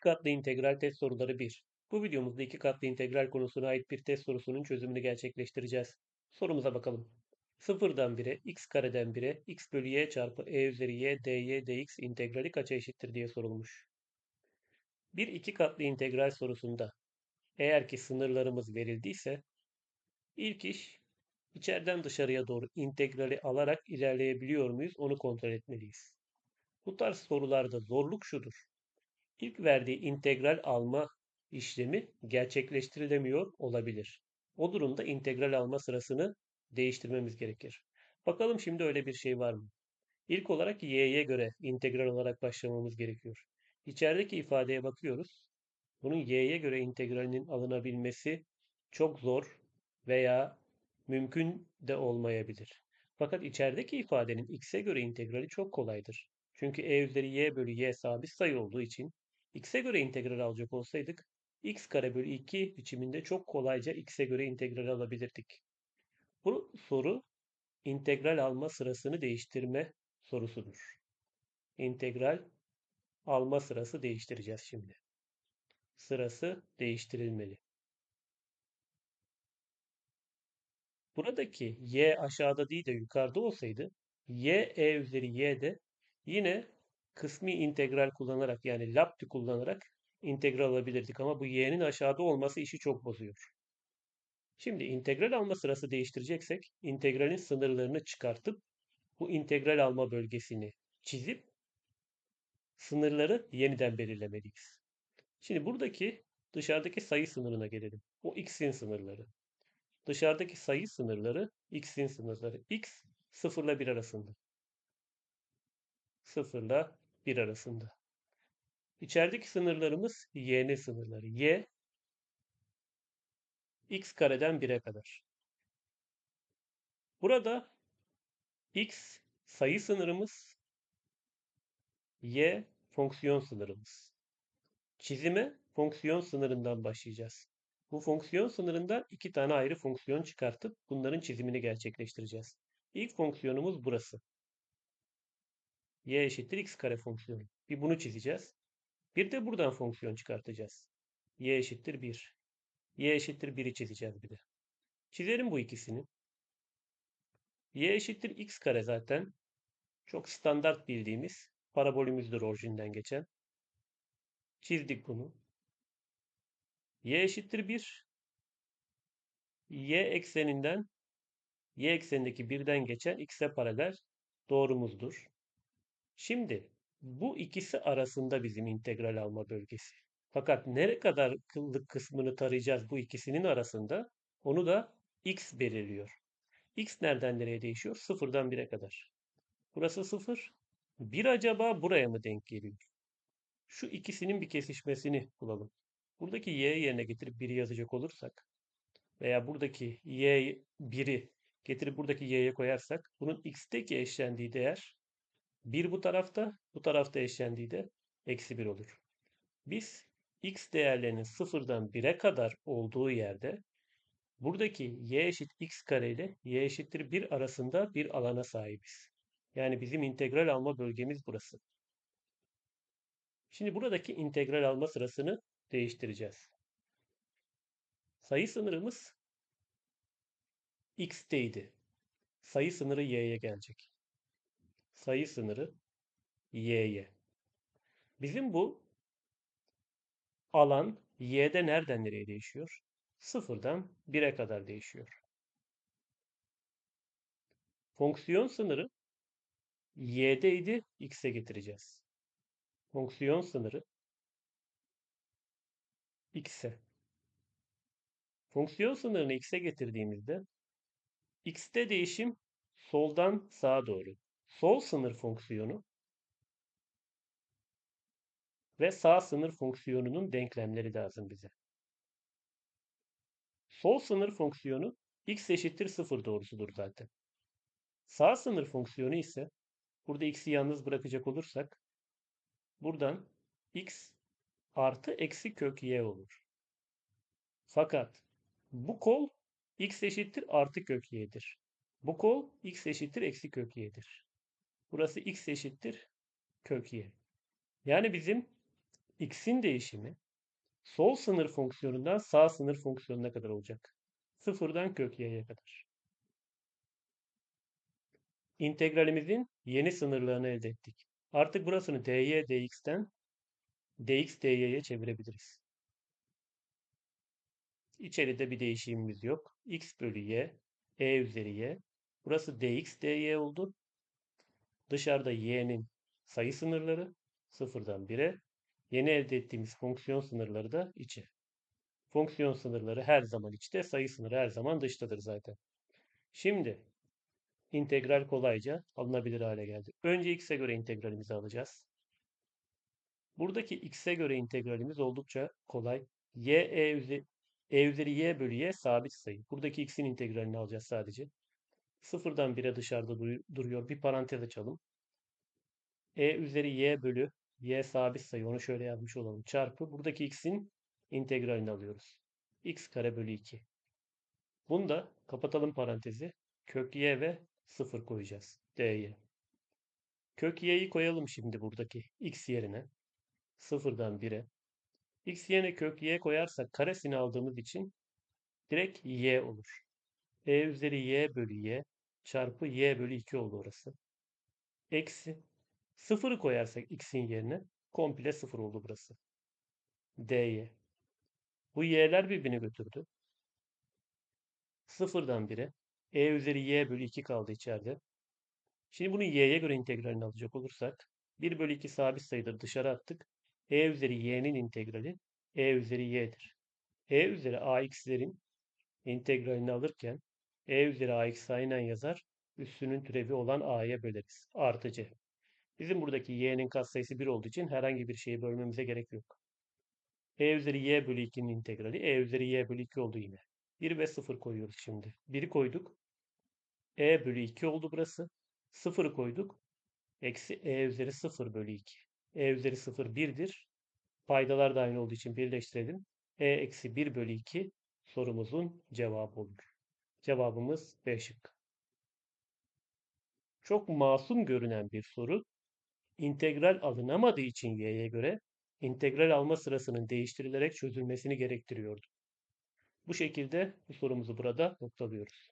katlı integral test soruları 1. Bu videomuzda iki katlı integral konusuna ait bir test sorusunun çözümünü gerçekleştireceğiz. Sorumuza bakalım. Sıfırdan 1'e x kareden 1'e x bölü y çarpı e üzeri y dy dx integrali kaça eşittir diye sorulmuş. Bir iki katlı integral sorusunda eğer ki sınırlarımız verildiyse ilk iş içeriden dışarıya doğru integrali alarak ilerleyebiliyor muyuz onu kontrol etmeliyiz. Bu tarz sorularda zorluk şudur. İlk verdiği integral alma işlemi gerçekleştirilemiyor olabilir. O durumda integral alma sırasını değiştirmemiz gerekir. Bakalım şimdi öyle bir şey var mı? İlk olarak y'ye göre integral olarak başlamamız gerekiyor. İçerideki ifadeye bakıyoruz. Bunun y'ye göre integralinin alınabilmesi çok zor veya mümkün de olmayabilir. Fakat içerideki ifadenin x'e göre integrali çok kolaydır. Çünkü e üzeri y bölü y sabit sayı olduğu için x'e göre integral alacak olsaydık x kare bölü 2 biçiminde çok kolayca x'e göre integral alabilirdik. Bu soru integral alma sırasını değiştirme sorusudur. İntegral alma sırası değiştireceğiz şimdi. Sırası değiştirilmeli. Buradaki y aşağıda değil de yukarıda olsaydı y e üzeri y de yine kısmi integral kullanarak yani lapti kullanarak integral alabilirdik ama bu y'nin aşağıda olması işi çok bozuyor. Şimdi integral alma sırası değiştireceksek integralin sınırlarını çıkartıp bu integral alma bölgesini çizip sınırları yeniden belirlemeliyiz. Şimdi buradaki dışarıdaki sayı sınırına gelelim. O x'in sınırları. Dışarıdaki sayı sınırları x'in sınırları. x 0 ile 1 arasında. 0 ile 1 arasında. İçerideki sınırlarımız y'nin sınırları. y x kareden 1'e kadar. Burada x sayı sınırımız, y fonksiyon sınırımız. Çizime fonksiyon sınırından başlayacağız. Bu fonksiyon sınırından iki tane ayrı fonksiyon çıkartıp bunların çizimini gerçekleştireceğiz. İlk fonksiyonumuz burası. Y eşittir x kare fonksiyonu. Bir bunu çizeceğiz. Bir de buradan fonksiyon çıkartacağız. y eşittir 1. y eşittir 1'i çizeceğiz bir de. Çizelim bu ikisini. y eşittir x kare zaten çok standart bildiğimiz parabolümüzdür orijinden geçen. Çizdik bunu. y eşittir 1. y ekseninden y eksenindeki birden geçen x'e paralel doğrumuzdur. Şimdi bu ikisi arasında bizim integral alma bölgesi. Fakat nere kadar kıllık kısmını tarayacağız bu ikisinin arasında onu da x belirliyor. x nereden nereye değişiyor? Sıfırdan 1'e kadar. Burası 0. 1 acaba buraya mı denk geliyor? Şu ikisinin bir kesişmesini bulalım. Buradaki y yerine getirip 1'i yazacak olursak veya buradaki y 1'i getirip buradaki y'ye koyarsak bunun x'teki eşlendiği değer 1 bu tarafta, bu tarafta eşlendiği de eksi 1 olur. Biz x değerlerinin sıfırdan 1'e kadar olduğu yerde buradaki y eşit x kare ile y eşittir 1 arasında bir alana sahibiz. Yani bizim integral alma bölgemiz burası. Şimdi buradaki integral alma sırasını değiştireceğiz. Sayı sınırımız x'teydi. Sayı sınırı y'ye gelecek. Sayı sınırı y'ye. Bizim bu alan y'de nereden nereye değişiyor? Sıfırdan 1'e kadar değişiyor. Fonksiyon sınırı y'deydi, x'e getireceğiz. Fonksiyon sınırı x'e. Fonksiyon sınırını x'e getirdiğimizde x'te değişim soldan sağa doğru. Sol sınır fonksiyonu ve sağ sınır fonksiyonunun denklemleri lazım bize. Sol sınır fonksiyonu x eşittir 0 doğrusudur zaten. Sağ sınır fonksiyonu ise burada x'i yalnız bırakacak olursak buradan x artı eksi kök y olur. Fakat bu kol x eşittir artı kök y'dir. Bu kol x eşittir eksi kök y'dir. Burası x eşittir kök y. Yani bizim x'in değişimi sol sınır fonksiyonundan sağ sınır fonksiyonuna kadar olacak. Sıfırdan kök y'ye kadar. İntegralimizin yeni sınırlarını elde ettik. Artık burasını dy dx'ten dx dy'ye çevirebiliriz. İçeride bir değişimimiz yok. x bölü y, e üzeri y. Burası dx dy oldu. Dışarıda y'nin sayı sınırları sıfırdan 1'e. Yeni elde ettiğimiz fonksiyon sınırları da içe. Fonksiyon sınırları her zaman içte, sayı sınırı her zaman dıştadır zaten. Şimdi integral kolayca alınabilir hale geldi. Önce x'e göre integralimizi alacağız. Buradaki x'e göre integralimiz oldukça kolay. y e üzeri, e üzeri y bölü y sabit sayı. Buradaki x'in integralini alacağız sadece. Sıfırdan 1'e dışarıda duruyor. Bir parantez açalım. e üzeri y bölü y sabit sayı. Onu şöyle yazmış olalım. Çarpı. Buradaki x'in integralini alıyoruz. x kare bölü 2. Bunu da kapatalım parantezi. Kök y ve 0 koyacağız. dy. Kök y'yi koyalım şimdi buradaki x yerine. 0'dan 1'e. x yerine kök y koyarsak karesini aldığımız için direkt y olur. E üzeri y bölü y çarpı y bölü 2 oldu orası. Eksi 0'ı koyarsak x'in yerine komple 0 oldu burası. dy. Bu y'ler birbirini götürdü. 0'dan 1'e e üzeri y bölü 2 kaldı içeride. Şimdi bunu y'ye göre integralini alacak olursak 1 bölü 2 sabit sayıdır dışarı attık. e üzeri y'nin integrali e üzeri y'dir. e üzeri ax'lerin integralini alırken e üzeri ax aynen yazar. Üssünün türevi olan a'ya böleriz. Artı c. Bizim buradaki y'nin katsayısı 1 olduğu için herhangi bir şeyi bölmemize gerek yok. e üzeri y bölü 2'nin integrali e üzeri y bölü 2 oldu yine. 1 ve 0 koyuyoruz şimdi. 1'i koyduk. e bölü 2 oldu burası. 0'ı koyduk. Eksi e üzeri 0 bölü 2. e üzeri 0 1'dir. Paydalar da aynı olduğu için birleştirelim. e eksi 1 bölü 2 sorumuzun cevabı olur. Cevabımız B şıkkı. Çok masum görünen bir soru. İntegral alınamadığı için y'ye göre integral alma sırasının değiştirilerek çözülmesini gerektiriyordu. Bu şekilde bu sorumuzu burada noktalıyoruz.